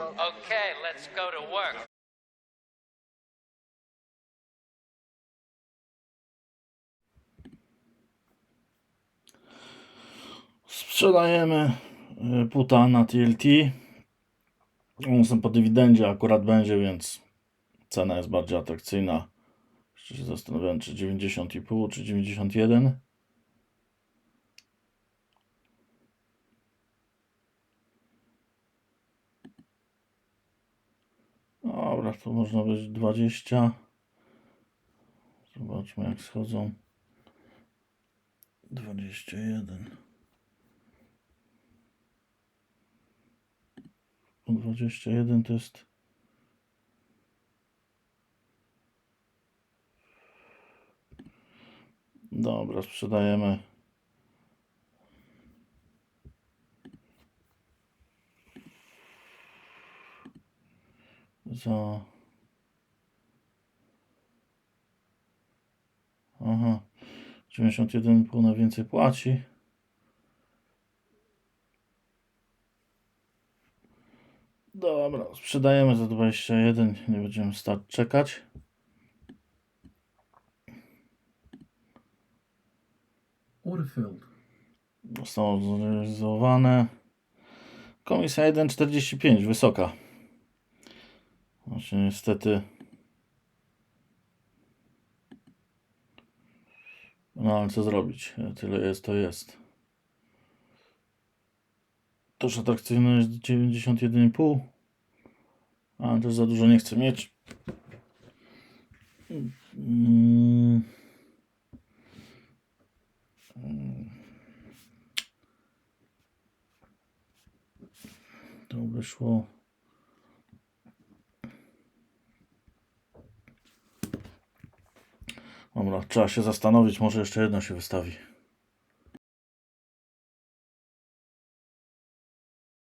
Okay, let's go to work. Sprzedajemy y, puta na TLT. On są po dywidendzie akurat będzie, więc cena jest bardziej atrakcyjna. Jeszcze się zastanawiałem, czy 90,5 czy 91. Dobra, to można być 20. Zobaczmy jak schodzą. 21. 21 to jest. Dobra, sprzedajemy. Za. Aha. 91,5 na więcej płaci. Dobra, sprzedajemy za 21, nie będziemy stać czekać. Orderfeld. Zostało zrealizowane. Komisja 1,45, wysoka. Właśnie niestety. No ale co zrobić? Tyle jest, to jest. Toż atrakcyjność 91,5. Ale też za dużo nie chcę mieć. To wyszło. Dobra, trzeba się zastanowić, może jeszcze jedno się wystawi.